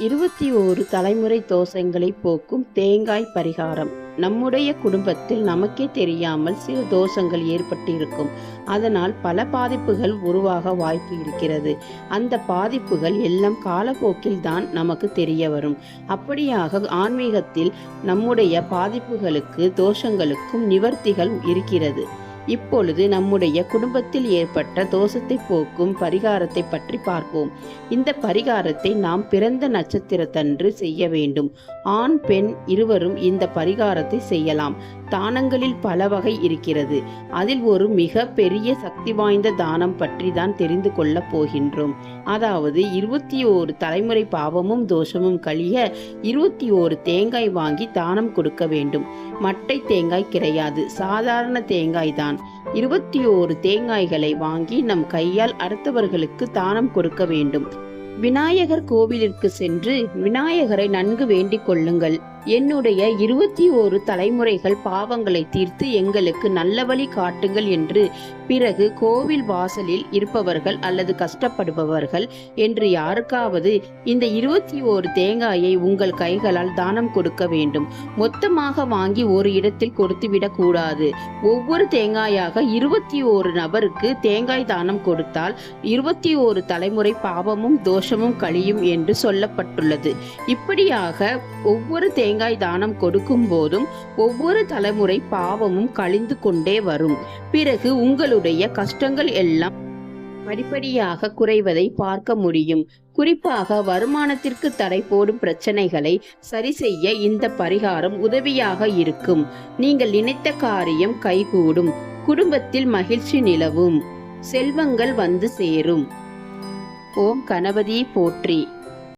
இருபத்தி ஓரு தலைமுறை தோஷங்களை போக்கும் தேங்காய் பரிகாரம். நம்முடைய குடும்பத்தில் நமக்கே தெரியாமல் சில தோஷங்கள் ஏற்பட்டிருக்கும். அதனால் பல பாதிப்புகள் உருவாக வாய்ப்பு இருக்கிறது. அந்த பாதிப்புகள் எல்லாம் காலப்போக்கில் தான் நமக்கு தெரிய வரும். அப்படியாக ஆன்மீகத்தில் நம்முடைய பாதிப்புகளுக்கு தோஷங்களுக்கும் நிவர்த்திகள் இருக்கிறது. இப்பொழுது நம்முடைய குடும்பத்தில் ஏற்பட்ட தோஷத்தை போக்கும் பரிகாரத்தை பற்றி பார்ப்போம். இந்த பரிகாரத்தை நாம் பிறந்த நட்சத்திரத்தன்று செய்ய வேண்டும். ஆண் பெண் இருவரும் இந்த பரிகாரத்தை செய்யலாம். தானங்களில் பல வகை இருக்கிறது. அதில் ஒரு மிக பெரிய சக்தி வாய்ந்த தானம் பற்றி தான் தெரிந்து கொள்ளப் போகின்றோம். அதாவது இருபத்தி ஓரு தலைமுறை பாவமும் தோஷமும் கழிய இருபத்தி ஓரு தேங்காய் வாங்கி தானம் கொடுக்க வேண்டும். மட்டை தேங்காய் கிடையாது. சாதாரண தேங்காய் தான். இருபத்தி ஓரு தேங்காய்களை வாங்கி நம் கையால் அடுத்தவர்களுக்கு தானம் கொடுக்க வேண்டும். விநாயகர் கோவிலிற்கு சென்று விநாயகரை நன்கு வேண்டிக் கொள்ளுங்கள். என்னுடைய இருபத்தி ஓரு தலைமுறைகள் பாவங்களை தீர்த்து எங்களுக்கு நல்ல வழி காட்டுங்கள் என்று பிறகு கோவில் வாசலில் இருப்பவர்கள் அல்லது கஷ்டப்படுபவர்கள் என்று யாருக்காவது இந்த இருபத்தி ஓரு தேங்காயை உங்கள் கைகளால் தானம் கொடுக்க வேண்டும். மொத்தமாக வாங்கி ஒரு இடத்தில் கொடுத்துவிடக் கூடாது ஒவ்வொரு தேங்காயாக இருபத்தி ஓரு நபருக்கு தேங்காய் தானம் கொடுத்தால் இருபத்தி ஓரு தலைமுறை பாவமும் தோஷமும் கழியும் என்று சொல்லப்பட்டுள்ளது. இப்படியாக ஒவ்வொரு தேங்காய் தேங்காய் தானம் கொடுக்கும் போதும் ஒவ்வொரு தலைமுறை பாவமும் கழிந்து கொண்டே வரும். பிறகு உங்களுடைய கஷ்டங்கள் எல்லாம் படிப்படியாக குறைவதை பார்க்க முடியும். குறிப்பாக வருமானத்திற்கு தடை போடும் பிரச்சனைகளை சரி செய்ய இந்த பரிகாரம் உதவியாக இருக்கும். நீங்கள் நினைத்த காரியம் கைகூடும். குடும்பத்தில் மகிழ்ச்சி நிலவும். செல்வங்கள் வந்து சேரும். ஓம் கணபதி போற்றி.